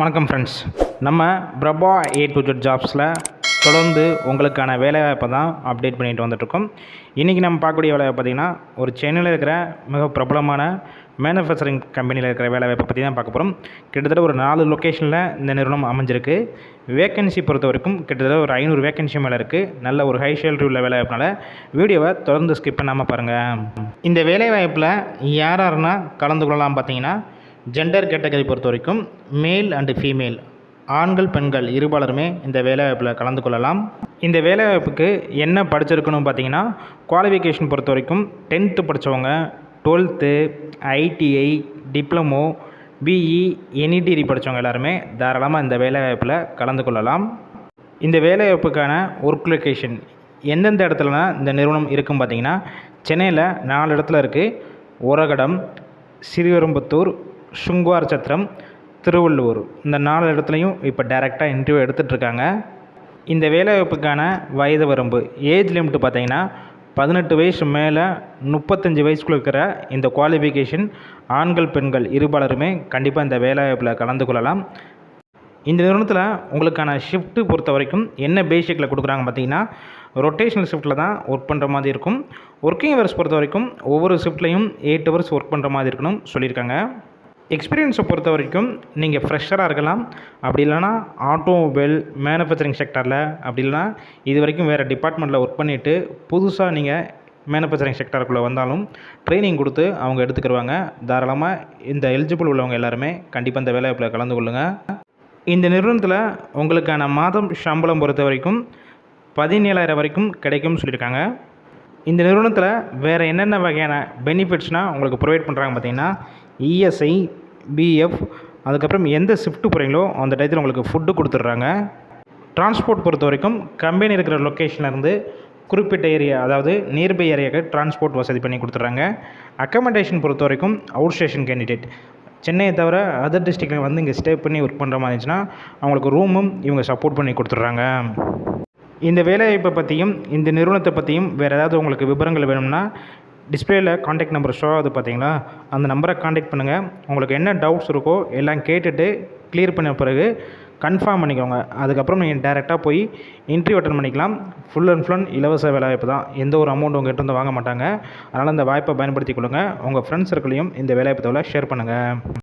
வணக்கம் ஃப்ரெண்ட்ஸ் நம்ம Prabha A to Z ஜாப்ஸில் தொடர்ந்து உங்களுக்கான வேலைவாய்ப்பை தான் அப்டேட் பண்ணிட்டு வந்துட்டுருக்கோம். இன்றைக்கி நம்ம பார்க்கக்கூடிய வேலைவாய்ப்பு பார்த்திங்கன்னா ஒரு சென்னையில் இருக்கிற மிக பிரபலமான மேனுஃபேக்சரிங் கம்பெனியில் இருக்கிற வேலைவாய்ப்பை பற்றி தான் பார்க்க போகிறோம் கிட்டத்தட்ட ஒரு நாலு லொக்கேஷனில் இந்த நிறுவனம் அமைஞ்சிருக்கு. வேக்கன்சி பொறுத்த வரைக்கும் கிட்டத்தட்ட ஒரு ஐநூறு வேக்கன்சி மேலே இருக்குது நல்ல ஒரு ஹை சேலரி உள்ள வேலைவாய்ப்புனால வீடியோவை தொடர்ந்து ஸ்கிப் பண்ணாமல் பாருங்கள் இந்த வேலைவாய்ப்பில் யார் யாருன்னா கலந்து கொள்ளலாம் பார்த்தீங்கன்னா ஜெண்டர் கேட்டகரி பொறுத்த வரைக்கும் மேல் அண்டு ஃபீமேல் ஆண்கள் பெண்கள் இருபாலருமே இந்த வேலைவாய்ப்பில் கலந்து கொள்ளலாம். இந்த வேலைவாய்ப்புக்கு என்ன படிச்சிருக்கணும் பார்த்தீங்கன்னா குவாலிஃபிகேஷன் பொறுத்த வரைக்கும் டென்த்து படித்தவங்க twelfth ITI diploma BE any degree படித்தவங்க எல்லாருமே தாராளமாக இந்த வேலைவாய்ப்பில் கலந்து கொள்ளலாம். இந்த வேலைவாய்ப்புக்கான ஒர்க் லொக்கேஷன் எந்தெந்த இடத்துலனா இந்த நிறுவனம் இருக்கும் பார்த்தீங்கன்னா சென்னையில் நாலு இடத்துல இருக்குது உரகடம் ஸ்ரீவெரும்புத்தூர் சுங்குவார் சத்திரம் திருவள்ளூர் இந்த நாலு இடத்துலையும் இப்போ டைரெக்டாக இன்டர்வியூ எடுத்துகிட்ருக்காங்க இந்த வேலைவாய்ப்புக்கான வயது வரம்பு ஏஜ் லிமிட் பார்த்தீங்கன்னா பதினெட்டு வயசு மேலே முப்பத்தஞ்சு வயசுக்குள்ள இருக்கிற இந்த குவாலிஃபிகேஷன் ஆண்கள் பெண்கள் இருபாலருமே கண்டிப்பாக இந்த வேலைவாய்ப்பில் கலந்து கொள்ளலாம். இந்த நிறுவனத்தில் உங்களுக்கான ஷிஃப்ட்டு பொறுத்த வரைக்கும் என்ன பேசிக்கில் கொடுக்குறாங்க பார்த்தீங்கன்னா ரொட்டேஷனல் ஷிஃப்ட்டில் தான் ஒர்க் பண்ணுற மாதிரி இருக்கும். ஒர்க்கிங் ஹவர்ஸ் பொறுத்த வரைக்கும் ஒவ்வொரு ஷிஃப்ட்லையும் எயிட் ஹவர்ஸ் ஒர்க் பண்ணுற மாதிரி இருக்கணும் சொல்லியிருக்காங்க. எக்ஸ்பீரியன்ஸை பொறுத்த வரைக்கும் நீங்கள் ஃப்ரெஷராக இருக்கலாம். அப்படி இல்லைனா ஆட்டோமொபைல் மேனுஃபேக்சரிங் செக்டரில் அப்படி இல்லைனா இது வரைக்கும் வேறு டிபார்ட்மெண்ட்டில் ஒர்க் பண்ணிவிட்டு புதுசாக நீங்கள் மேனுஃபேக்சரிங் செக்டருக்குள்ளே வந்தாலும் ட்ரைனிங் கொடுத்து அவங்க எடுத்துக்கிடுவாங்க தாராளமாக இந்த எலிஜிபிள் உள்ளவங்க எல்லாருமே கண்டிப்பாக இந்த வேலைவாய்ப்பில் கலந்து கொள்ளுங்கள் இந்த நிறுவனத்தில் உங்களுக்கான மாதம் சம்பளம் பொறுத்த வரைக்கும் பதினேழாயிரம் வரைக்கும் கிடைக்கும்னு சொல்லியிருக்காங்க. இந்த நிறுவனத்தில் வேறு என்னென்ன வகையான பெனிஃபிட்ஸ்னால் உங்களுக்கு ப்ரொவைட் பண்ணுறாங்க பார்த்திங்கன்னா இஎஸ்ஐ பிஎஃப் அதுக்கப்புறம் எந்த ஷிஃப்ட்டு போகிறீங்களோ அந்த டயத்தில் உங்களுக்கு ஃபுட்டு கொடுத்துட்றாங்க. டிரான்ஸ்போர்ட் பொறுத்த வரைக்கும் கம்பெனி இருக்கிற லொக்கேஷன்லேருந்து குறிப்பிட்ட ஏரியா அதாவது நியர்பை ஏரியாவுக்கு டிரான்ஸ்போர்ட் வசதி பண்ணி கொடுத்துட்றாங்க. அக்கமடேஷன் பொறுத்த வரைக்கும் அவுட் ஸ்டேஷன் கேண்டிடேட் சென்னையை தவிர அதர் டிஸ்ட்ரிக்டில் வந்து இங்கே ஸ்டே பண்ணி ஒர்க் பண்ணுற மாதிரி இருந்துச்சுன்னா அவங்களுக்கு ரூமும் இவங்க சப்போர்ட் பண்ணி கொடுத்துட்றாங்க. இந்த வேலைவாய்ப்பை பற்றியும் இந்த நிறுவனத்தை பற்றியும் வேறு ஏதாவது உங்களுக்கு விவரங்கள் வேணும்னா டிஸ்பிளேயில் காண்டாக்ட் நம்பர் ஷோ ஆகுது பார்த்தீங்களா? அந்த நம்பரை காண்டாக்ட் பண்ணுங்கள் உங்களுக்கு என்ன டவுட்ஸ் இருக்கோ எல்லாம் கேட்டுட்டு கிளியர் பண்ண பிறகு கன்ஃபார்ம் பண்ணிக்கோங்க. அதுக்கப்புறம் நீங்கள் டேரெக்டாக போய் இன்டர்வியூ அட்டன் பண்ணிக்கலாம். ஃபுல் அண்ட் ஃபுல் இலவச வேலைவாய்ப்பு தான். எந்த ஒரு அமௌண்ட் உங்கள் இருந்து வாங்க மாட்டாங்க. அதனால் இந்த வாய்ப்பை பயன்படுத்தி கொள்ளுங்கள் உங்கள் ஃப்ரெண்ட்ஸ் சர்க்கிளையும் இந்த வேலைவாய்ப்பு தவிர ஷேர் பண்ணுங்கள்